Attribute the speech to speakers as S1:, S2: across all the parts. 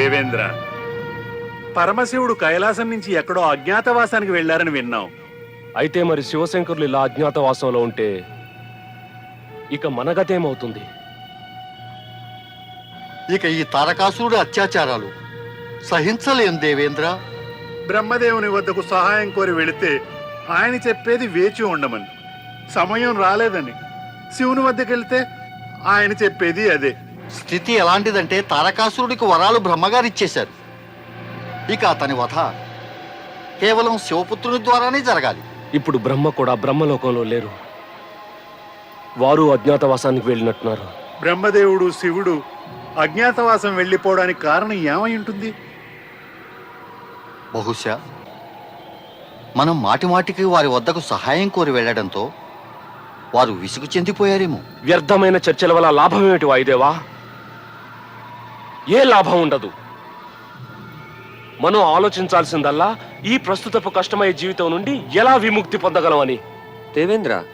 S1: దేవేంద్ర పరమశివుడు కైలాసం నుంచి ఎక్కడో అజ్ఞాతవాసానికి వెళ్ళారని విన్నాం.
S2: అయితే మరి శివశంకరులు ఇలా అజ్ఞాతవాసంలో ఉంటే ఇక మనగతేమవుతుంది
S3: ఇక ఈ తారకాసురుడి అత్యాచారాలు సహించలేం దేవేంద్ర.
S1: బ్రహ్మదేవుని వద్దకు సహాయం కోరి వెళితే ఆయన చెప్పేది వేచి ఉండమని. సమయం రాలేదని శివుని వద్దకు వెళ్తే ఆయన చెప్పేది అదే.
S3: స్థితి ఎలాంటిదంటే తారకాసురుడికి వరాలు బ్రహ్మగారు ఇచ్చేశారు ఇక అతని వధ కేవలం శివపుత్రుని ద్వారానే జరగాలి.
S2: ఇప్పుడు బ్రహ్మ కూడా బ్రహ్మలోకంలో లేరు. వారు అజ్ఞాతవాసానికి వెళ్ళినట్టున్నారు.
S1: బ్రహ్మదేవుడు శివుడు అజ్ఞాతవాసం వెళ్ళిపోవడానికి కారణం ఏమై ఉంటుంది?
S3: బహుశా మనం మాటిమాటికి వారి వద్దకు సహాయం కోరి వెళ్ళడంతో వారు విసుగు చెందిపోయారేమో.
S2: వ్యర్థమైన చర్చల వల్ల లాభం ఏమిటి వాయుదేవా? ఏ లాభం ఉండదు. మనం ఆలోచించాల్సిందల్లా ఈ ప్రస్తుతపు కష్టమయ్యే జీవితం నుండి ఎలా విముక్తి పొందగలమని.
S4: దేవేంద్ర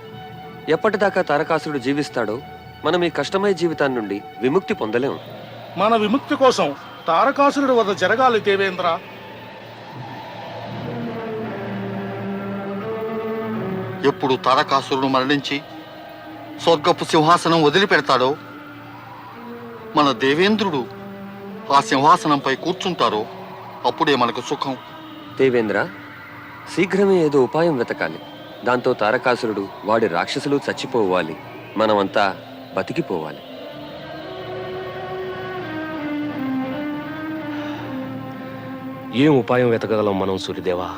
S4: ఎప్పటిదాకా తారకాసురుడు జీవిస్తాడో మనం ఈ కష్టమయ జీవితాన్ని నుండి విముక్తి పొందలేం
S5: మన విముక్తి కోసం తారకాసురుడి వద్ద జరగాలి దేవేంద్ర.
S3: ఎప్పుడు తారకాసురుడు మరణించి స్వర్గపు సింహాసనం వదిలిపెడతాడో మన దేవేంద్రుడు ఆ సింహాసనంపై కూర్చుంటారో అప్పుడే మనకు సుఖం.
S4: దేవేంద్ర శీఘ్రమే ఏదో ఉపాయం వెతకాలి. దాంతో తారకాసురుడు వాడి రాక్షసులు చచ్చిపోవాలి. మనమంతా బతికిపోవాలి.
S2: ఏం ఉపాయం వెతకగలం మనం సూర్యదేవా?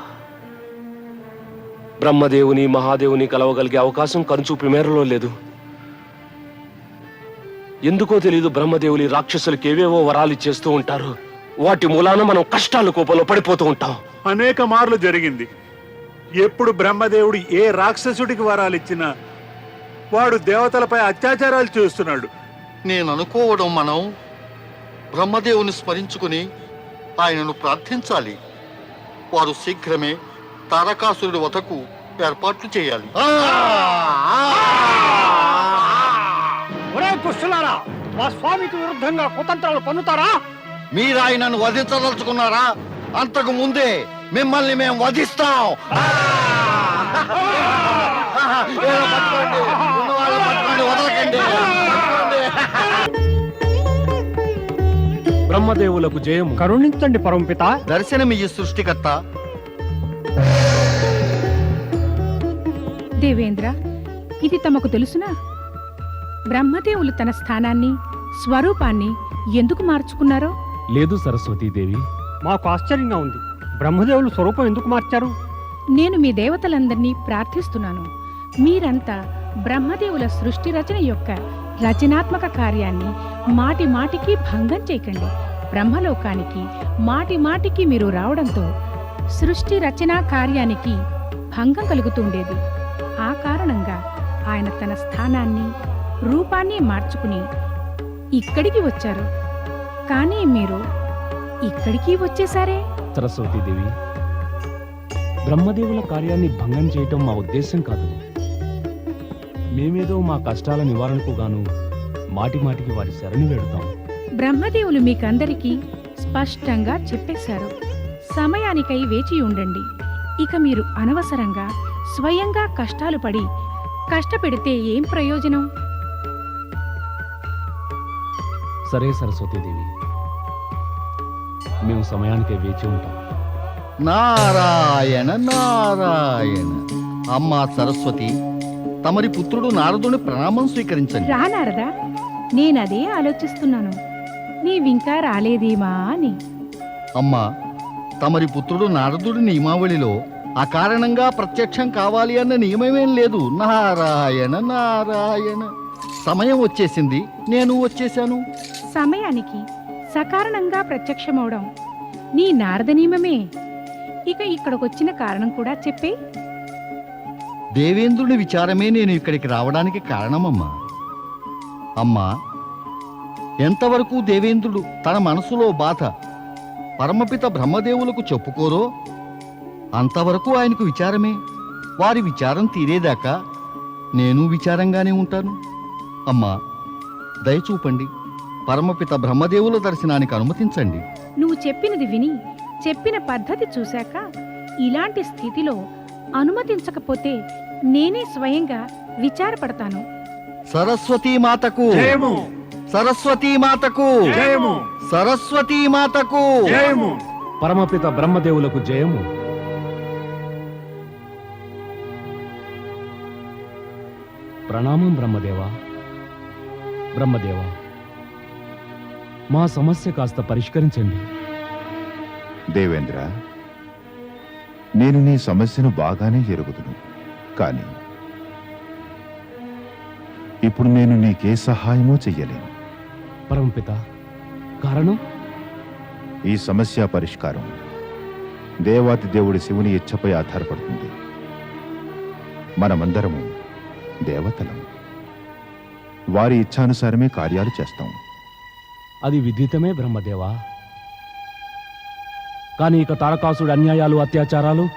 S2: బ్రహ్మదేవుని మహాదేవుని కలవగలిగే అవకాశం కనుచూపి మేరలో లేదు. ఎందుకో తెలియదు బ్రహ్మదేవుని రాక్షసులకి ఏవేవో వరాలు ఇచ్చేస్తూ ఉంటారు. వాటి మూలాన మనం కష్టాల కోపంలో పడిపోతూ ఉంటాం.
S1: అనేక మార్లు జరిగింది. ఎప్పుడు బ్రహ్మదేవుడు ఏ రాక్షసుడికి వరాలిచ్చినా వాడు దేవతలపై అత్యాచారాలు చేస్తున్నాడు.
S3: నేను అనుకోవడం మనం బ్రహ్మదేవుని స్మరించుకుని ఆయనను ప్రార్థించాలి. వారు శీఘ్రమే తారకాసురుడి వతకు ఏర్పాట్లు చేయాలి.
S6: దుష్టులారా మా స్వామికి విరుద్ధంగా కుతంత్రాలు పన్నుతారా?
S3: మీరు ఆయనను వధించదలుచుకున్నారా? అంతకు ముందే మిమ్మల్ని మేము వధిస్తాం. వదలకండి.
S2: బ్రహ్మదేవులకు జయము.
S6: కరుణించండి పరంపిత
S3: దర్శనమియ్యి సృష్టికర్త.
S7: దేవేంద్ర ఇది తమకు తెలుసునా? బ్రహ్మదేవులు తన స్థానాన్ని స్వరూపాన్ని ఎందుకు మార్చుకున్నారో?
S8: లేదు సరస్వతీదేవి.
S6: మాకు ఆశ్చర్యంగా ఉంది. బ్రహ్మదేవులు స్వరూపం ఎందుకు మార్చారు?
S7: నేను మీ దేవతలందరినీ ప్రార్థిస్తున్నాను. మీరంతా బ్రహ్మదేవుల సృష్టి రచన యొక్క రచనాత్మక కార్యాన్ని మాటి మాటికి భంగం చేయకండి. బ్రహ్మలోకానికి మాటి మాటికి మీరు రావడంతో సృష్టి రచనా కార్యానికి భంగం కలుగుతుండేది ఆ కారణంగా ఆయన తన స్థానాన్ని రూపాన్ని మార్చుకుని ఇక్కడికి వచ్చారు. కానీ మీరు ఇక్కడికి వచ్చేసారే?
S8: సరస్వతీదేవి బ్రహ్మదేవుల కార్యాన్ని భంగం చేయటం మా ఉద్దేశం కాదు. మేమేదో మా కష్టాల నివారణకు గాను మాటి మాటికి వారి శరణి వేడుతాం.
S7: బ్రహ్మదేవులు మీకందరికీ స్పష్టంగా చెప్పేశారు. సమయానికై వేచి ఉండండి. ఇక మీరు అనవసరంగా స్వయంగా కష్టాలు పడి కష్టపెడితే ఏం ప్రయోజనం?
S8: సరే సరస్వతీదేవి మేము సమయానికే వేచి ఉంటాం.
S3: నారాయణ నారాయణ. అమ్మా సరస్వతి తమరి పుత్రుడు నారదుని ప్రణామం స్వీకరించండి.
S7: రానారదా నేనదే ఆలోచిస్తున్నాను. నీవింకా రాలేదేమా అని.
S3: అమ్మా తమరి పుత్రుడు నారదుడి నియమావళిలో అకారణంగా ప్రత్యక్షం కావాలి అన్న నియమమేం లేదు. నారాయణ నారాయణ. సమయం వచ్చేసింది నేను వచ్చేశాను.
S7: సమయానికి సకారణంగా ప్రత్యక్షమవడం నీ నారద నియమమే ఇక ఇక్కడికొచ్చిన కారణం కూడా చెప్పే.
S3: దేవేంద్రుని విచారమే నేను ఇక్కడికి రావడానికి కారణమమ్మా. అమ్మా ఎంతవరకు దేవేంద్రుడు తన మనసులో బాధ పరమపిత బ్రహ్మదేవులకు చెప్పుకోరో అంతవరకు ఆయనకు విచారమే. వారి విచారం తీరేదాకా నేను విచారంగానే ఉంటాను. అమ్మా దయచూపండి. పరమపిత బ్రహ్మదేవుల దర్శనానికి అనుమతించండి.
S7: నువ్వు చెప్పినది విని చెప్పిన పద్ధతి చూశాక ఇలాంటి స్థితిలో అనుమతించకపోతే నేనే స్వయంగా విచారపడతాను.
S3: సరస్వతీ మాతకు.
S5: జయము.
S3: సరస్వతీ మాతకు.
S5: జయము.
S3: సరస్వతీ మాతకు.
S5: జయము.
S8: పరమపిత బ్రహ్మదేవులకు జయము. ప్రణామం బ్రహ్మదేవా. బ్రహ్మదేవా. మా సమస్య కాస్త పరిష్కరించండి.
S9: దేవేంద్ర నేను నీ సమస్యను బాగానే ఎరుగుదును కానీ ఇప్పుడు నేను నీకే సహాయమూ చెయ్యలేను.
S8: పరమపిత కారణం?
S9: ఈ సమస్య పరిష్కారం దేవాతి దేవుడి శివుని ఇచ్చపై ఆధారపడుతుంది. మనమందరము దేవతలం. వారి ఇచ్ఛానుసారమే కార్యాలు చేస్తాం.
S8: అది విదితమే బ్రహ్మదేవా. కానీ ఇక తారకాసుడు అన్యాయాలు అత్యాచారాలు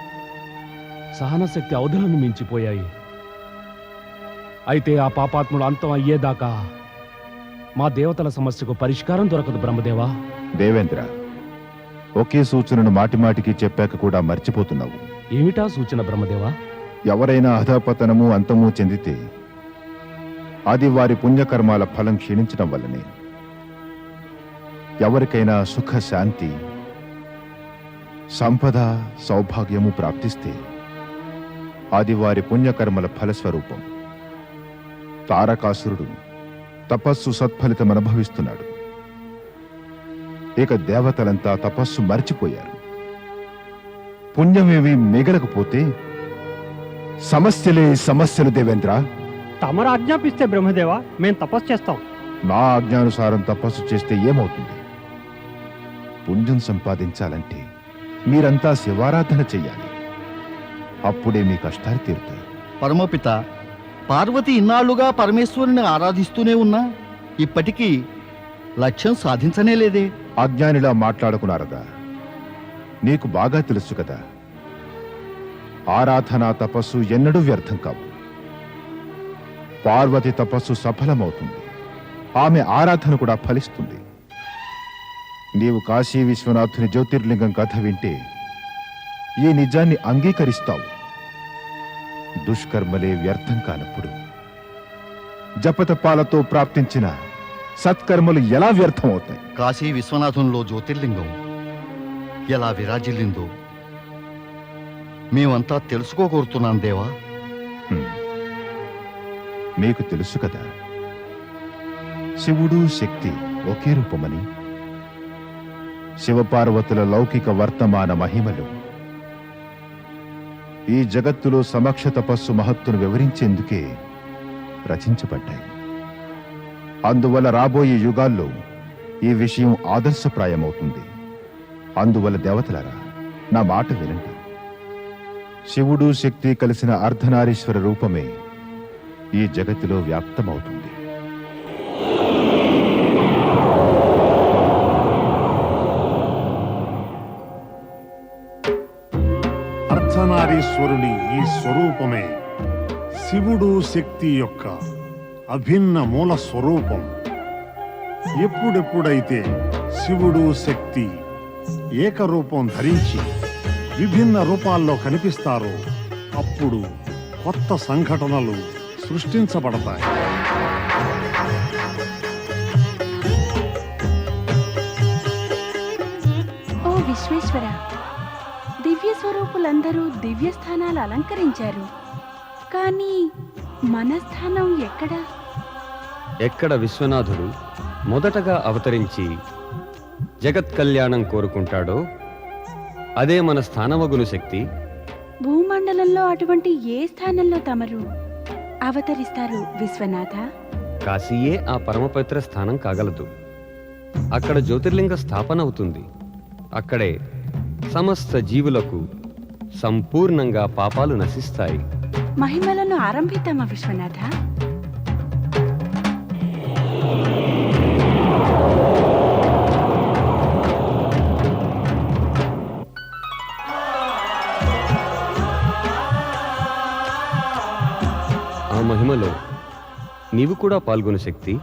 S8: సహనశక్తి అవధులను మించిపోయాయి. అయితే ఆ పాపాత్ముడు అంతం అయ్యేదాకా మా దేవతల సమస్యకు పరిష్కారం దొరకదు బ్రహ్మదేవా.
S9: దేవేంద్ర ఒకే సూచనను మాటిమాటికి చెప్పాక కూడా మర్చిపోతున్నావు.
S8: ఏమిటా సూచన బ్రహ్మదేవా?
S9: ఎవరైనా అధపతనము అంతము చెందితే అది వారి పుణ్యకర్మాల ఫలం క్షీణించడం వల్లనే. ఎవరికైనా సుఖ శాంతి సంపద సౌభాగ్యము ప్రాప్తిస్తే అది వారి పుణ్యకర్మల ఫలస్వరూపం. తారకాసురుడు తపస్సు సత్ఫలితం అనుభవిస్తున్నాడు. ఇక దేవతలంతా తపస్సు మర్చిపోయారు. పుణ్యమేవి మిగలకపోతే సమస్యలే సమస్యలు దేవేంద్ర.
S6: తమరు ఆజ్ఞాపిస్తే బ్రహ్మదేవా మేము తపస్సు చేస్తాం.
S9: నా ఆజ్ఞానుసారం తపస్సు చేస్తే ఏమవుతుంది? పుణ్యం సంపాదించాలంటే మీరంతా శివారాధన చెయ్యాలి. అప్పుడే మీ కష్టాలు తీరుతాయి.
S3: పరమపిత పార్వతి ఇన్నాళ్ళుగా పరమేశ్వరుని ఆరాధిస్తూనే ఉన్నా ఇప్పటికీ లక్ష్యం సాధించనే లేదే.
S9: అజ్ఞానిలా మాట్లాడుకున్నారదా నీకు బాగా తెలుసు కదా. ఆరాధన తపస్సు ఎన్నడూ వ్యర్థం కావు. పార్వతి తపస్సు సఫలమవుతుంది. ఆమె ఆరాధన కూడా ఫలిస్తుంది. నీవు కాశీ విశ్వనాథుని జ్యోతిర్లింగం కథ వింటే ఈ నిజాన్ని అంగీకరిస్తావు. దుష్కర్మలే వ్యర్థం కానప్పుడు జపతపాలతో ప్రాప్తించిన సత్కర్మలు ఎలా వ్యర్థం అవుతాయి
S3: కాశీ విశ్వనాథంలో జ్యోతిర్లింగం ఎలా విరాజిల్లిందో మేమంతా తెలుసుకోగోరుతున్నాం దేవా.
S9: మీకు తెలుసు కదా శివుడు శక్తి ఒకే రూపమని శివపార్వతుల లౌకిక వర్తమాన మహిమలు. ఈ జగత్తులో సమక్ష తపస్సు మహత్తును వివరించేందుకే రచించబడ్డాయి. అందువల్ల రాబోయే యుగాల్లో ఈ విషయం ఆదర్శప్రాయమవుతుంది. అందువల్ల దేవతలారా నా మాట వినండి. శివుడు శక్తి కలిసిన అర్ధనారీశ్వర రూపమే ఈ జగత్తులో వ్యాప్తమవుతుంది.
S5: అర్ధనారీశ్వరుని ఈ స్వరూపమే. శివుడు శక్తి యొక్క అభిన్న మూల స్వరూపం. ఎప్పుడెప్పుడైతే శివుడు శక్తి ఏకరూపం ధరించి విభిన్న రూపాల్లో కనిపిస్తారో అప్పుడు కొత్త సంఘటనలు సృష్టించబడతాయి.
S10: ఓ విశ్వేశ్వర! దివ్య స్వరూపులందరూ దివ్య స్థానాలు అలంకరించారు. కానీ మన స్థానం ఎక్కడ?
S11: ఎక్కడ విశ్వనాథుడు మొదటగా అవతరించి జగత్ కళ్యాణం కోరుకుంటాడో అదే మన స్థానమగును శక్తి.
S10: భూమండలంలో అటువంటి ఏ స్థానంలో తమరు అవతరిస్తారు విశ్వనాథ?
S11: కాశీయే ఆ పరమపవిత్ర స్థానం కాగలదు. అక్కడ జ్యోతిర్లింగ స్థాపన అవుతుంది. అక్కడే సమస్త జీవులకు సంపూర్ణంగా పాపాలు నశిస్తాయి.
S10: మహిమలను ఆరంభిద్దామా విశ్వనాథ?
S11: ఆ మహిమలో నీవు కూడా పాల్గొను శక్తి.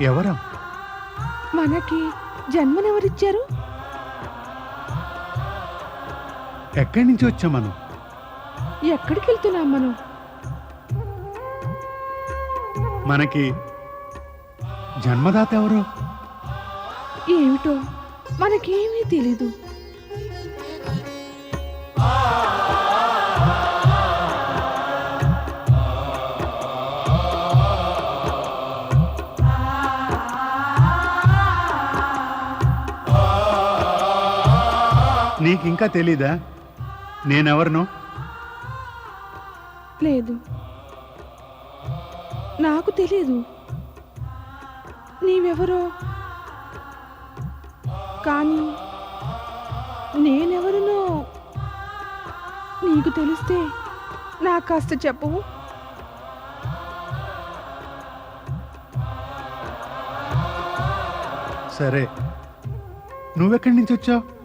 S1: ఎవరా?
S12: మనకి జన్మనెవరిచ్చారు
S1: ఎక్కడి నుంచి వచ్చాం మనం?
S12: ఎక్కడికి వెళ్తున్నాం మనం?
S1: మనకి జన్మదాత ఎవరు?
S12: ఏమిటో మనకేమీ తెలీదు.
S1: నీకింకా తెలీదా? నేనెవరినో?
S12: లేదు. నాకు తెలియదు నీవెవరో? కానీ నేనెవరినో నీకు తెలిస్తే నాకు కాస్త చెప్పవు
S1: సరే. నువ్వెక్కడి నుంచి వచ్చావు?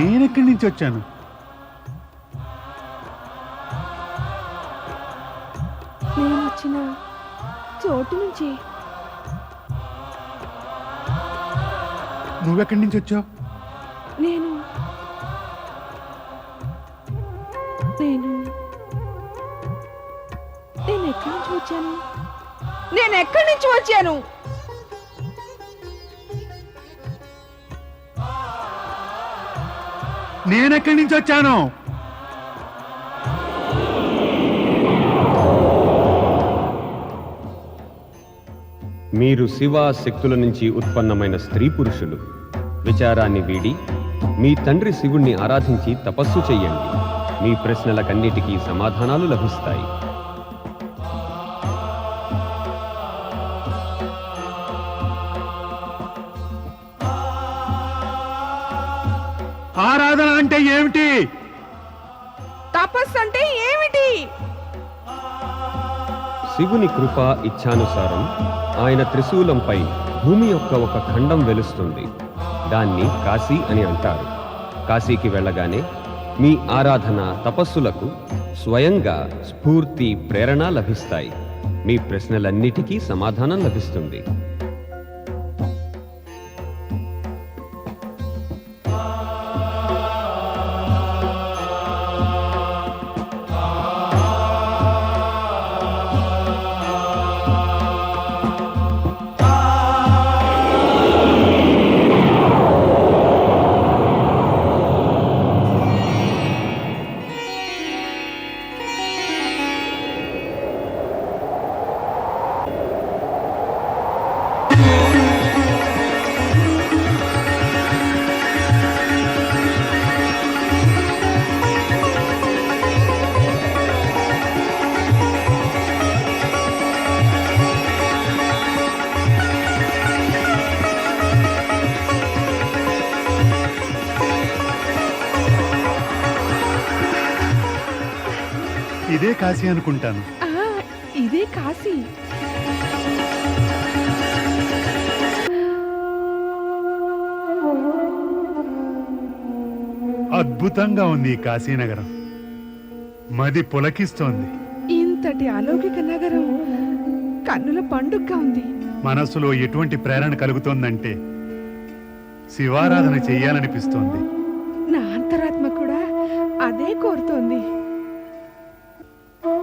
S1: నేనెక్కడి నుంచి వచ్చాను?
S12: నేను వచ్చిన చోటు నుంచి.
S1: నువ్వెక్కడి నుంచి వచ్చావు?
S12: నేను నేను నేను ఎక్కడి నుంచి వచ్చాను? నేను ఎక్కడి నుంచి వచ్చాను?
S1: నేనెక్కడి నుంచి వచ్చాను?
S11: మీరు శివ శక్తుల నుంచి ఉత్పన్నమైన స్త్రీ పురుషులు. విచారాన్ని వీడి మీ తండ్రి శివుణ్ణి ఆరాధించి తపస్సు చెయ్యండి. మీ ప్రశ్నలకన్నిటికీ సమాధానాలు లభిస్తాయి. శివుని కృప ఇచ్ఛానుసారం ఆయన త్రిశూలంపై భూమి యొక్క ఒక ఖండం వెలుస్తుంది. దాన్ని కాశీ అని అంటారు. కాశీకి వెళ్ళగానే మీ ఆరాధన తపస్సులకు స్వయంగా స్ఫూర్తి ప్రేరణ లభిస్తాయి. మీ ప్రశ్నలన్నిటికీ సమాధానం లభిస్తుంది.
S1: ఇదే కాశీ అనుకుంటాను.
S12: ఆ, ఇదే కాశీ.
S1: అద్భుతంగా ఉంది ఈ కాశీనగరం మది పులకిస్తోంది.
S12: ఇంతటి అలౌకిక నగరం కన్నుల పండుగగా ఉంది.
S1: మనస్సులో ఎటువంటి ప్రేరణ కలుగుతోందంటే శివారాధన చెయ్యాలనిపిస్తోంది
S12: నా అంతరాత్మ కూడా అదే కోరుతోంది.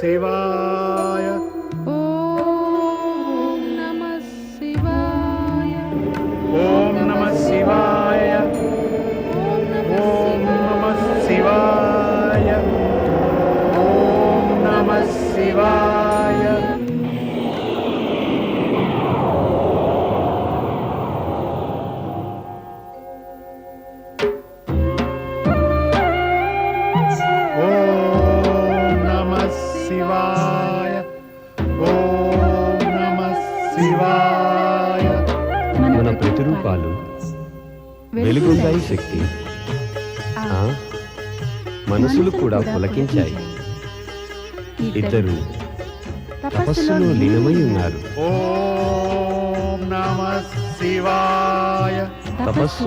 S1: శివాయ
S11: వెలుగుందాయి శక్తి. ఆ, మనసులు కూడా పులకించాయి. ఇద్దరు తపస్సులో లీనమై ఉన్నారు.
S1: ఓం నమ శివాయ.
S11: తపస్సు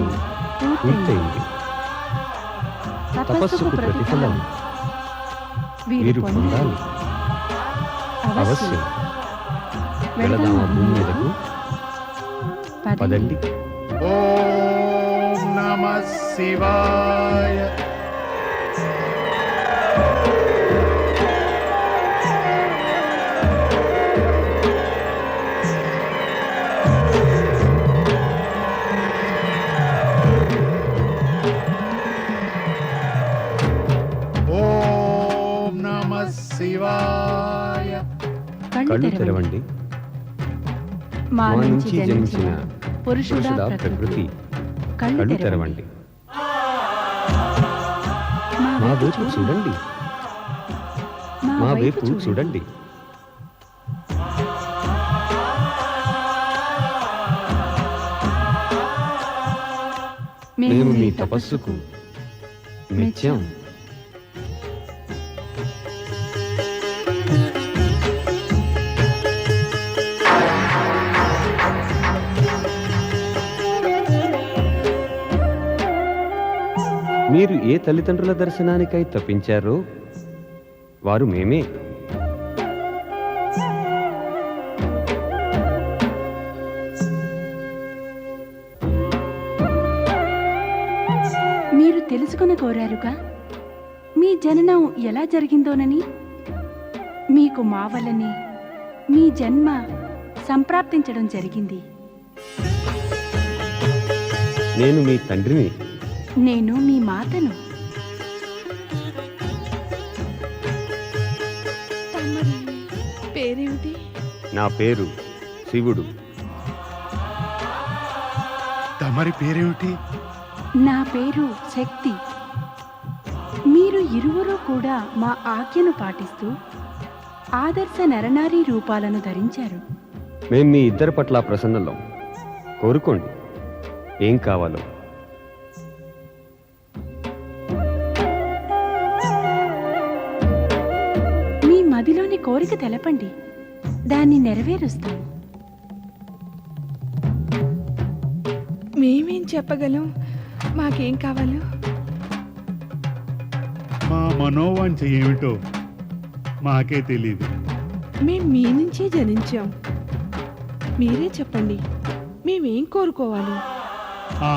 S11: పూర్తయింది. తపస్సుకు ప్రతిఫలం వీరు పొందాలి. అవశ్యం. వెళదామా. భూమి మీదకు. పదండి.
S1: ఓం నమ శివాయ
S11: కళ్ళు తెరవండి.
S10: మా నుంచి
S11: జనించిన
S10: పురుషుడా ప్రకృతి. కళ్ళు తెరవండి.
S11: మా వైపు చూడండి. మా వైపు చూడండి. మేము మీ తపస్సుకు మెచ్చాం ఏ తల్లిదండ్రుల దర్శనానికై తప్పించారో? వారు మేమే.
S10: మీరు తెలుసుకుని కోరారుగా మీ జననం ఎలా జరిగిందోనని? మీకు మా వల్లనే మీ జన్మ సంప్రాప్తించడం జరిగింది.
S11: నేను మీ తండ్రిని.
S10: నేను మీ మాతను.
S7: పేరేమిటి?
S11: నా పేరు శివుడు.
S1: తమరి పేరేమిటి?
S10: నా పేరు శక్తి. మీరు ఇరువురు కూడా మా ఆజ్ఞను పాటిస్తూ ఆదర్శ నరనారీ రూపాలను ధరించారు.
S11: మేం మీ ఇద్దరి పట్ల ప్రసన్నులం. కోరుకోండి. ఏం కావాలో.
S10: తెలపండి దాన్ని నెరవేరుస్తాం
S7: మేమేం చెప్పగలం? మాకేం కావాలో?
S1: మా మనోవాంఛ ఏమిటో మాకే తెలియదు
S7: మేం మీ నుంచే జనించాం. మీరే చెప్పండి. మేమేం కోరుకోవాలి?
S1: ఆ,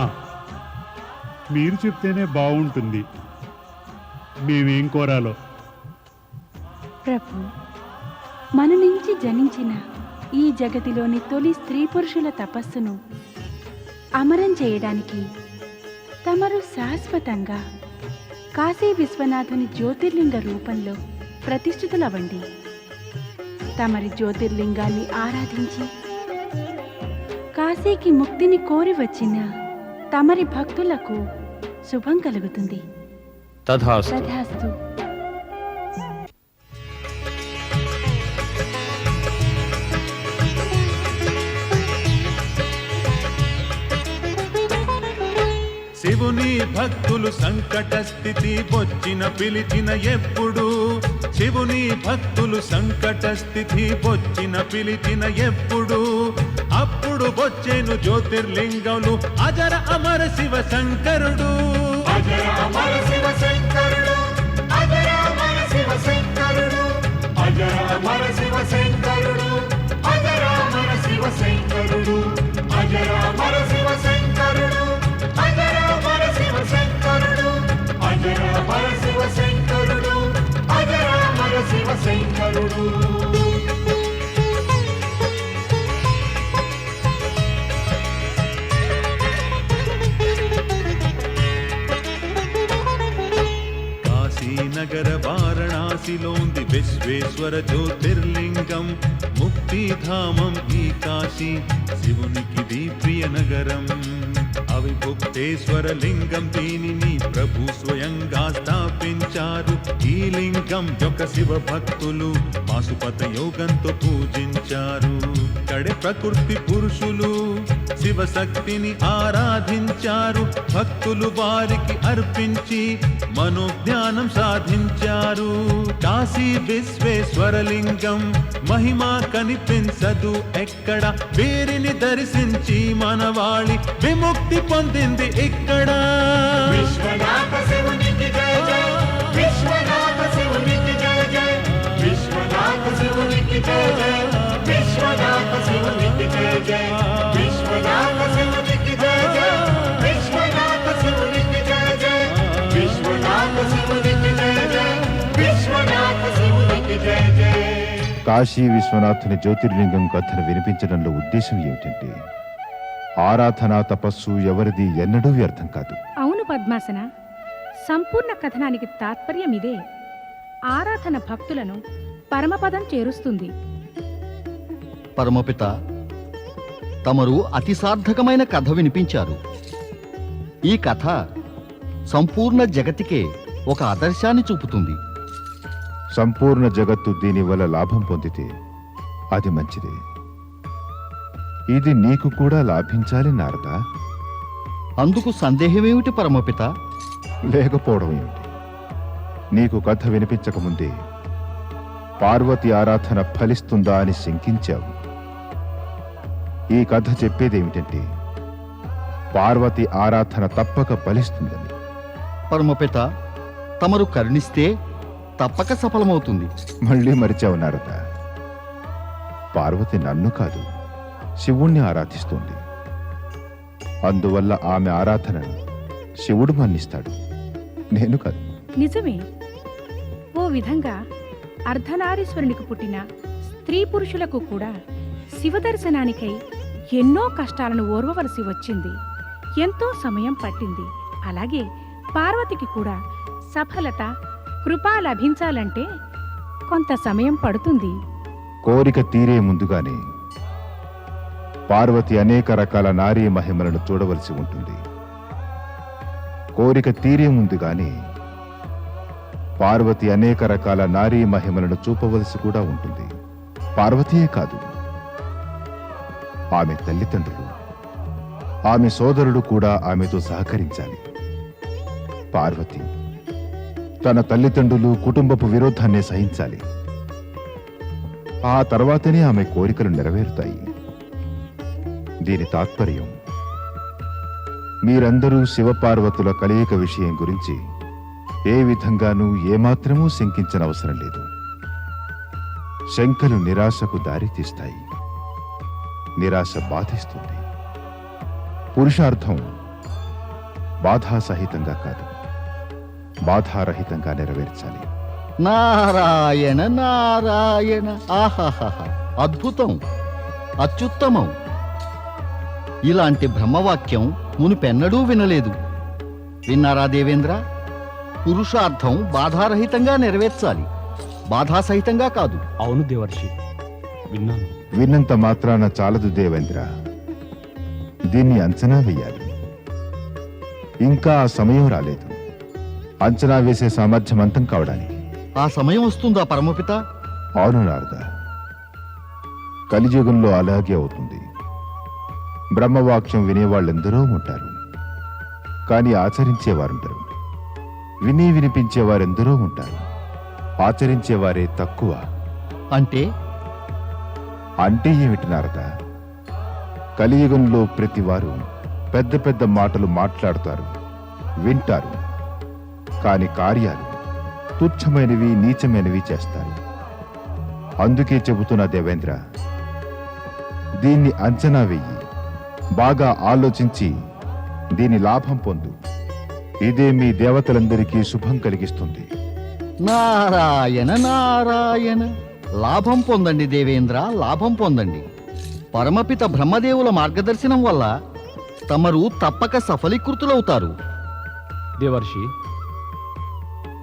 S1: మీరు చెప్తేనే బాగుంటుంది మేమేం కోరాలో?
S10: ప్రభు మన నుంచి జనించిన ఈ జగతిలోని తొలి స్త్రీ పురుషుల తపస్సును అమరం చేయడానికి తమరు శాశ్వతంగా కాశీ విశ్వనాథుని జ్యోతిర్లింగ రూపంలో ప్రతిష్ఠితులవ్వండి. తమరి జ్యోతిర్లింగాన్ని ఆరాధించి కాశీకి ముక్తిని కోరి వచ్చిన తమరి భక్తులకు శుభం కలుగుతుంది.
S11: తథాస్తు.
S13: నీ భక్తులు సంకట స్థితి వచ్చిన పిలిచిన ఎప్పుడు? శివుని భక్తులు సంకట స్థితి వచ్చిన పిలిచిన ఎప్పుడు? అప్పుడు వచ్చేను జ్యోతిర్లింగములు అజర అమర శివ శంకరుడు. అజర అమర శివ శంకరుడు అజర అమర శివ శంకరుడు అజర అమర శివ శంకరుడు అజర అమర శివ శంకరుడు అజర అమర శివ శంకరుడు. అమర శివశంకరుడు అజరామర శివశంకరుడు నగర వారణాసిలోంది విశ్వేశ్వర జ్యోతిర్లింగం ముక్తిధామం ఈ కాశీ శివునికి ప్రియ నగరం. అవిభుక్తేశ్వర లింగం దీనిని ప్రభు స్వయంగా స్థాపించారు. ఈ లింగం యొక్క శివ భక్తులు పాశుపత యోగంతో పూజించారు. కడే ప్రకృతి పురుషులు శివశక్తిని ఆరాధించారు. భక్తులు వారికి అర్పించి మనోజ్ఞానం సాధించారు. కాశీ విశ్వేశ్వరలింగం మహిమా కనిపించదు ఎక్కడ? వీరిని దర్శించి మనవాళి విముక్తి పొందింది ఇక్కడ.
S9: కాశీ విశ్వనాథుని జ్యోతిర్లింగం కథను వినిపించడంలో ఉద్దేశం ఏమిటంటే ఆరాధన తపస్సు ఎవరిది ఎన్నడూ వ్యర్థం కాదు.
S10: అవును పద్మాసన. సంపూర్ణ కథనానికి తాత్పర్యం ఇదే ఆరాధన భక్తులను పరమపదం చేరుస్తుంది.
S3: పరమపిత తమరు అతి సార్థకమైన కథ వినిపించారు. ఈ కథ సంపూర్ణ జగతికే ఒక ఆదర్శాన్ని చూపుతుంది.
S9: సంపూర్ణ జగత్తు దీనివల్ల లాభం పొందితే అది మంచిదే. ఇది నీకు కూడా లాభించాలి నారదా.
S3: అందుకు సందేహమేమిటి పరమపిత?
S9: లేకపోవడం ఏమిటి? నీకు కథ వినిపించకముందే పార్వతి ఆరాధన ఫలిస్తుందా అని శంకించావు. ఈ కథ చెప్పేదేమిటంటే పార్వతి ఆరాధన తప్పక ఫలిస్తుందని.
S3: పరమపిత తమరు కరుణిస్తే తప్పక సఫలమవుతుంది.
S9: మళ్ళీ మరిచావు నారద. పార్వతి నన్ను కాదు శివుణ్ణి ఆరాధిస్తోంది. అందువల్ల ఆమె ఆరాధనను శివుడు మన్నిస్తాడు. నేను కాదు.
S10: నిజమే. ఓ విధంగా అర్ధనారీశ్వరునికి పుట్టిన స్త్రీ పురుషులకు కూడా శివదర్శనానికై ఎన్నో కష్టాలను ఓర్వవలసి వచ్చింది. ఎంతో సమయం పట్టింది. అలాగే పార్వతికి కూడా సఫలత కృప లభించాలంటే కొంత సమయం పడుతుంది.
S9: కోరిక తీరే ముందుగానే పార్వతి అనేక రకాల నారీ మహిమలను చూడవలసి ఉంటుంది. కోరిక తీరే కానీ పార్వతి అనేక రకాల నారీ మహిమలను చూపవలసి కూడా ఉంటుంది. పార్వతీయే కాదు. ఆమె తల్లిదండ్రులు. ఆమె సోదరుడు కూడా ఆమెతో సహకరించాలి. పార్వతి తన తల్లిదండ్రులు కుటుంబపు విరోధాన్ని సహించాలి. ఆ తర్వాతనే ఆమె కోరికలు నెరవేరుతాయి. దీని తాత్పర్యం. మీరందరూ శివపార్వతుల కలయిక విషయం గురించి ఏ విధంగానూ ఏమాత్రమూ శంకించనవసరం లేదు. శంకలు నిరాశకు దారితీస్తాయి నిరాశ బాధిస్తుంది. పురుషార్థం బాధాసహితంగా కాదు. బాధారహితంగా నెరవేర్చాలి.
S3: నారాయణ నారాయణ ఆహాహా అద్భుతం. అత్యుత్తమం. ఇలాంటి బ్రహ్మవాక్యం మునుపెన్నడూ వినలేదు. విన్నారా దేవేంద్ర? పురుషార్థం బాధారహితంగా నెరవేర్చాలి. బాధాసహితంగా కాదు.
S8: అవును దేవర్షి. విన్నాను.
S9: విన్నంత మాత్రాన చాలదు దేవేంద్ర. దీన్ని అంచనా వేయాలి. ఇంకా ఆ సమయం రాలేదు. అంచనా వేసే సామర్థ్యం అంతం కావడానికి
S3: ఆ సమయం వస్తుందా పరమపిత?
S9: అవును నారద. కలియుగంలో అలాగే అవుతుంది. బ్రహ్మవాక్యం వినేవాళ్ళెందరో ఉంటారు. కానీ ఆచరించేవారుండరు. విని వినిపించేవారెందరో ఉంటారు. ఆచరించేవారే తక్కువ.
S3: అంటే?
S9: అంటే ఏమిటి నారద? కలియుగంలో ప్రతివారు పెద్ద పెద్ద మాటలు మాట్లాడతారు వింటారు. కాని కార్యాలు తుచ్చమైనవి నీచమైనవి చేస్తారు. అందుకే చెబుతున్నా దేవేంద్ర దీన్ని అంచనా వెయ్యి బాగా ఆలోచించి దీని లాభం పొందు. ఇదే మీ దేవతలందరికీ శుభం కలిగిస్తుంది.
S3: నారాయణ నారాయణ. లాభం పొందండి దేవేంద్ర లాభం పొందండి. పరమపిత బ్రహ్మదేవుల మార్గదర్శనం వల్ల తమరు తప్పక సఫలీకృతులవుతారు.
S8: దేవర్షి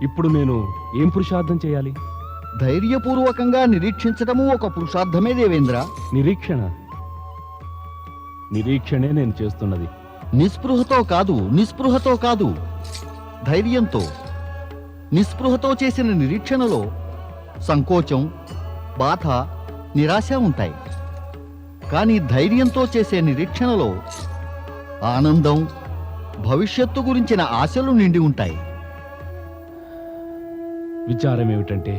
S8: ఇప్పుడు నేను ఏం పురుషార్థం చేయాలి?
S3: ధైర్యపూర్వకంగా నిరీక్షించడము ఒక పురుషార్థమే దేవేంద్ర.
S8: నిరీక్షణ? నిరీక్షణే నేను చేస్తున్నది.
S3: నిస్పృహతో కాదు నిస్పృహతో కాదు. ధైర్యంతో నిస్పృహతో చేసిన నిరీక్షణలో సంకోచం బాధ నిరాశ ఉంటాయి. కానీ ధైర్యంతో చేసే నిరీక్షణలో ఆనందం భవిష్యత్తు గురించిన ఆశలు నిండి ఉంటాయి.
S8: విచారం ఏమిటంటే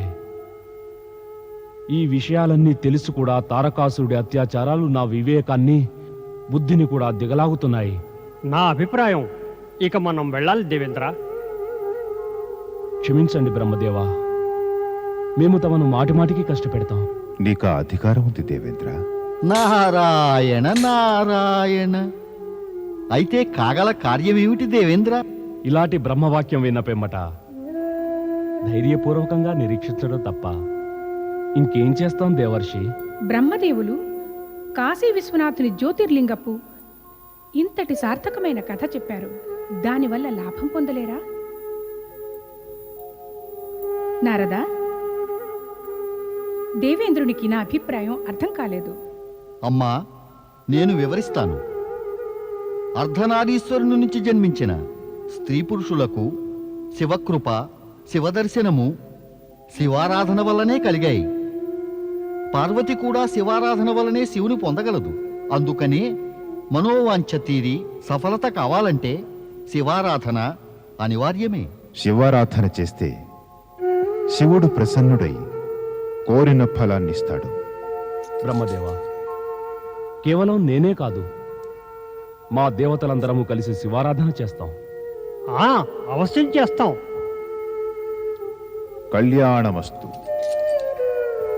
S8: ఈ విషయాలన్నీ తెలుసు కూడా తారకాసురుడి అత్యాచారాలు నా వివేకాన్ని బుద్ధిని కూడా దిగలాగుతున్నాయి.
S6: నా అభిప్రాయం ఇక మనం వెళ్ళాలి దేవేంద్ర.
S8: క్షమించండి బ్రహ్మదేవా. మేము తమను మాటిమాటికి కష్టపెడతాం.
S9: నీకు ఆ అధికారం ఉంది దేవేంద్ర.
S3: నారాయణ నారాయణ. అయితే కాగల కార్యమేమిటి దేవేంద్ర?
S8: ఇలాంటి బ్రహ్మవాక్యం విన్న పిమ్మట ధైర్యపూర్వకంగా నిరీక్షించడం తప్ప ఇంకేం చేస్తాం దేవర్షి?
S7: బ్రహ్మదేవులు కాశీ విశ్వనాథుని జ్యోతిర్లింగపు ఇంతటి సార్థకమైన కథ చెప్పారు. దానివల్ల లాభం పొందలేరా? నారదా దేవేంద్రునికి నా అభిప్రాయం అర్థం కాలేదు.
S3: అమ్మా నేను వివరిస్తాను. అర్ధనారీశ్వరుని నుంచి జన్మించిన స్త్రీ పురుషులకు శివకృప శివదర్శనము శివారాధన వల్లనే కలిగాయి. పార్వతి కూడా శివారాధన వల్లనే శివుని పొందగలదు. అందుకనే మనోవాంఛ తీరి సఫలత కావాలంటే శివారాధన అనివార్యమే.
S9: శివారాధన చేస్తే శివుడు ప్రసన్నుడై కోరిన ఫలాన్నిస్తాడు.
S8: బ్రహ్మదేవా కేవలం నేనే కాదు మా దేవతలందరము కలిసి శివారాధన చేస్తాం.
S6: ఆ అవశ్యం చేస్తాం.
S9: కళ్యాణమస్తు.